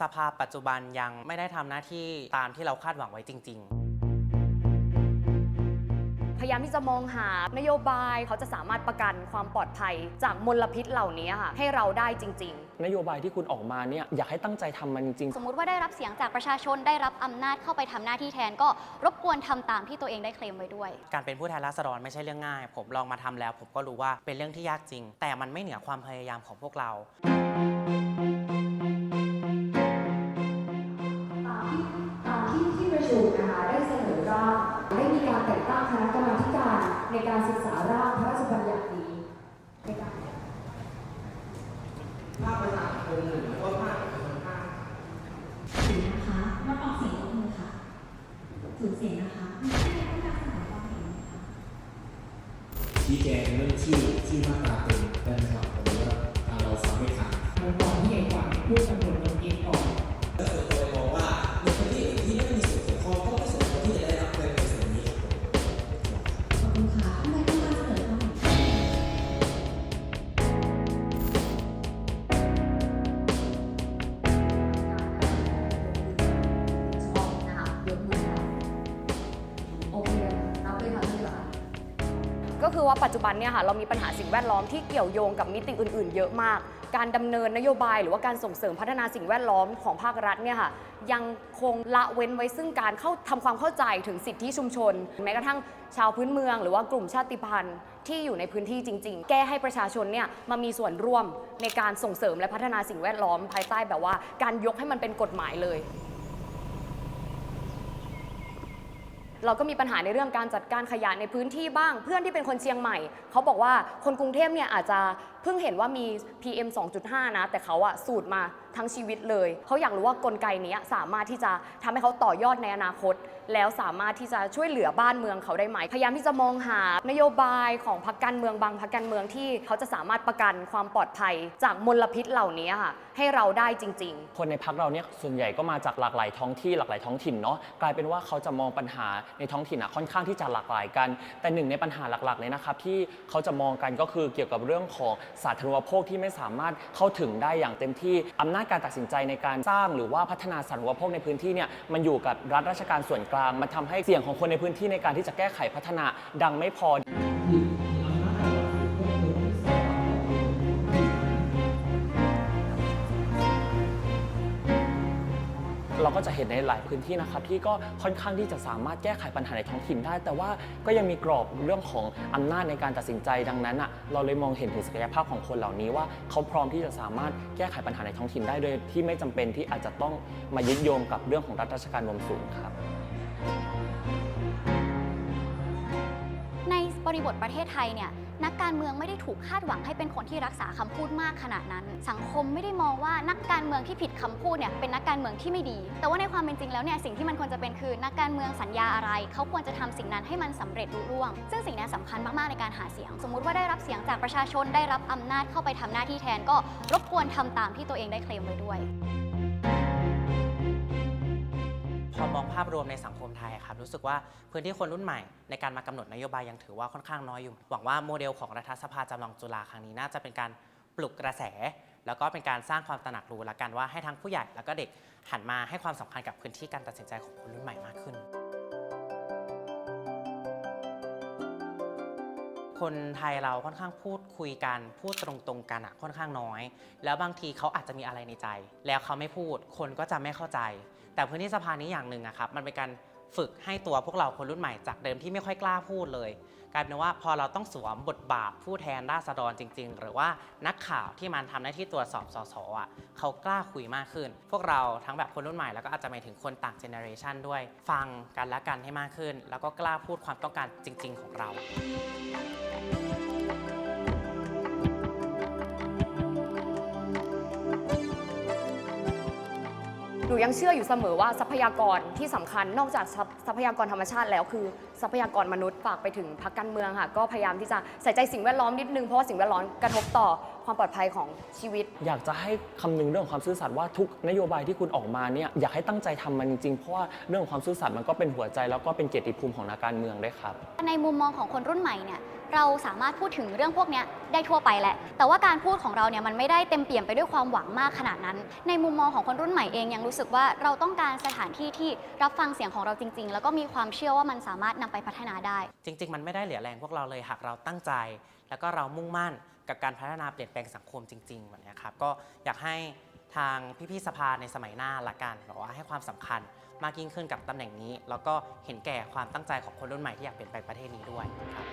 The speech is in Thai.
สภาปัจจุบันยังไม่ได้ทำหน้าที่ตามที่เราคาดหวังไว้จริง ๆ พยายามที่จะมองหานโยบายเขาจะสามารถประกันความปลอดภัยจากมลพิษเหล่านี้ค่ะ ให้เราได้จริงๆนโยบายที่คุณออกมาเนี่ยอยากให้ตั้งใจทำมันจริง สมมุติว่าได้รับเสียงจากประชาชนได้รับอำนาจเข้าไปทำหน้าที่แทนก็รบกวนทำตามที่ตัวเองได้เคลมไว้ด้วย การเป็นผู้แทนราษฎรไม่ใช่เรื่องง่าย ผมลองมาทำแล้ว ผมก็รู้ว่าเป็นเรื่องที่ยากจริง แต่มันไม่เหนือความพยายามของพวกเรา ในการศึกษาร่างพระราชบัญญัตินี้ในการเสียงนะคะงดออกเสียงยกมือค่ะสูญเสียงนะคะมีใครต้องการแสดงความเห็นไหมคะชี้แจงเรื่องชื่อชื่อมาตราเต็มได้ไหม ก็คือว่าปัจจุบันเนี่ยค่ะเรามีปัญหาสิ่งแวดล้อมที่เกี่ยวโยงกับมิติอื่น ๆ เยอะมาก การดำเนินนโยบายหรือว่าการส่งเสริมพัฒนาสิ่งแวดล้อมของภาครัฐเนี่ยค่ะยังคงละเว้นไว้ซึ่งการเข้าทำความเข้าใจถึงสิทธิชุมชน แม้กระทั่งชาวพื้นเมือง หรือว่ากลุ่มชาติพันธุ์ที่อยู่ในพื้นที่จริง ๆ แก้ให้ประชาชนเนี่ยมามีส่วนร่วมในการส่งเสริมและพัฒนาสิ่งแวดล้อมภายใต้แบบว่า การยกให้มันเป็นกฎหมายเลย เราก็มีปัญหาในเรื่องการจัดการขยะในพื้นที่บ้าง เพื่อนที่เป็นคนเชียงใหม่ เขาบอกว่าคนกรุงเทพเนี่ยอาจจะเพิ่งเห็นว่ามี PM 2.5 นะ แต่เขาอะสูตรมาทั้งชีวิตเลย เขาอยากรู้ว่ากลไกนี้สามารถที่จะทำให้เขาต่อยอดในอนาคต แล้วสามารถที่จะช่วยเหลือบ้านเมืองเขาได้ไหม พยายามที่จะมองหานโยบายของพรรคการเมืองบางพรรคการเมืองที่เขาจะสามารถประกันความปลอดภัย จากมลพิษเหล่านี้ค่ะให้เราได้จริง ๆ คนในพักเราเนี่ยส่วนใหญ่ก็มาจากหลากหลายท้องที่หลากหลายท้องถิ่นเนาะกลายเป็นว่าเขาจะมองปัญหาในท้องถิ่นอะค่อนข้างที่จะหลากหลายกัน แต่หนึ่งในปัญหาหลักๆเลยนะครับที่เขาจะมองกันก็คือเกี่ยวกับเรื่องของสาธารณูปโภคที่ไม่สามารถเข้าถึงได้อย่างเต็มที่อำนาจการตัดสินใจในการสร้าง หรือว่าพัฒนาสาธารณูปโภคในพื้นที่เนี่ยมันอยู่กับรัฐราชการส่วนกลางมันทำให้เสียงของคนในพื้นที่ในการที่จะแก้ไขพัฒนาดังไม่พอ เราก็จะเห็นในหลายพื้นที่นะครับที่ก็ค่อนข้างที่จะสามารถแก้ไขปัญหาในท้องถิ่นได้ แต่ว่าก็ยังมีกรอบเรื่องของอำนาจในการตัดสินใจดังนั้นอะเราเลยมองเห็นถึงศักยภาพของคนเหล่านี้ว่าเขาพร้อมที่จะสามารถแก้ไขปัญหาในท้องถิ่นได้โดยที่ไม่จำเป็นที่อาจจะต้องมายึดโยงกับเรื่องของรัฐราชการรวมศูนย์ครับ บริบทประเทศไทยเนี่ยนักการเมืองไม่ได้ถูกคาดหวังให้เป็นคนที่รักษาคำพูดมากขนาดนั้น สังคมไม่ได้มองว่านักการเมืองที่ผิดคำพูดเนี่ยเป็นนักการเมืองที่ไม่ดี แต่ว่าในความเป็นจริงแล้วเนี่ยสิ่งที่มันควรจะเป็นคือนักการเมืองสัญญาอะไร เขาควรจะทำสิ่งนั้นให้มันสำเร็จรุ่ร่วง ซึ่งสิ่งนี้สำคัญมากๆในการหาเสียง สมมุติว่าได้รับเสียงจากประชาชนได้รับอำนาจเข้าไปทำหน้าที่แทนก็รบกวนทำตามที่ตัวเองได้เคลมไว้ด้วย พอมองภาพรวมในสังคมไทยครับรู้สึกว่าพื้นที่คนรุ่นใหม่ในการมากำหนดนโยบายยังถือว่าค่อนข้างน้อยอยู่ หวังว่าโมเดลของรัฐสภาจำลองจุฬาครั้งนี้น่าจะเป็นการปลุกกระแส แล้วก็เป็นการสร้างความตระหนักรู้ละกันว่าให้ทั้งผู้ใหญ่แล้วก็เด็กหันมาให้ความสำคัญกับพื้นที่การตัดสินใจของคนรุ่นใหม่มากขึ้น คนไทยเราค่อนข้างพูดคุยกันพูดตรงๆกันอะค่อนข้างน้อย แล้วบางทีเขาอาจจะมีอะไรในใจ แล้วเขาไม่พูดคนก็จะไม่เข้าใจ แต่พื้นที่สภานี้อย่างหนึ่งอะครับมันเป็นการ ฝึกให้ตัวพวกเราคนรุ่นใหม่จากเดิมที่ไม่ค่อยกล้าพูดเลยกลายเป็นว่าพอเราต้องสวมบทบาทผู้แทนราษฎรจริง ๆ หรือว่านักข่าวที่มันทำหน้าที่ตรวจสอบสสอะเขากล้าคุยมากขึ้น พวกเราทั้งแบบคนรุ่นใหม่แล้วก็อาจจะหมายถึงคนต่างเจเนอเรชันด้วย ฟังกันและกันให้มากขึ้น แล้วก็กล้าพูดความต้องการจริง ๆ ของเรา หนูยังเชื่ออยู่เสมอว่าทรัพยากรที่สำคัญนอกจากทรัพทรัพยากรธรรมชาติแล้วคือ ทรัพยากรมนุษย์ฝากไปถึงพรรคการเมืองค่ะก็พยายามที่จะใส่ใจสิ่งแวดล้อมนิดนึงเพราะว่าสิ่งแวดล้อมกระทบต่อความปลอดภัยของชีวิต อยากจะให้คำนึงเรื่องของความซื่อสัตย์ว่าทุกนโยบายที่คุณออกมาเนี่ยอยากให้ตั้งใจทำมันจริงๆเพราะว่าเรื่องของความซื่อสัตย์มันก็เป็นหัวใจแล้วก็เป็นเกียรติภูมิของนักการเมืองด้วยครับในมุมมองของคนรุ่นใหม่เนี่ยเราสามารถพูดถึงเรื่องพวกนี้ได้ทั่วไปแหละ แต่ว่าการพูดของเราเนี่ยมันไม่ได้เต็มเปี่ยมไปด้วยความหวังมากขนาดนั้น ในมุมมองของคนรุ่นใหม่เองยังรู้สึกว่าเราต้องการสถานที่ที่รับฟังเสียงของเราจริง ๆ แล้วก็มีความเชื่อว่ามันสามารถนำไปพัฒนาได้ จริง ๆ มันไม่ได้เหลือแรงพวกเราเลยหากเราตั้งใจ แล้วก็เรามุ่งมั่นกับการพัฒนาเปลี่ยนแปลงสังคมจริงๆแบบเนี้ยครับก็อยากให้ทางพี่ๆสภาในสมัยหน้าละกันบอกว่าให้ความสำคัญมากยิ่งขึ้นกับตำแหน่งนี้ แล้วก็เห็นแก่ความตั้งใจของคนรุ่นใหม่ที่อยากเปลี่ยนแปลงประเทศนี้ด้วยครับ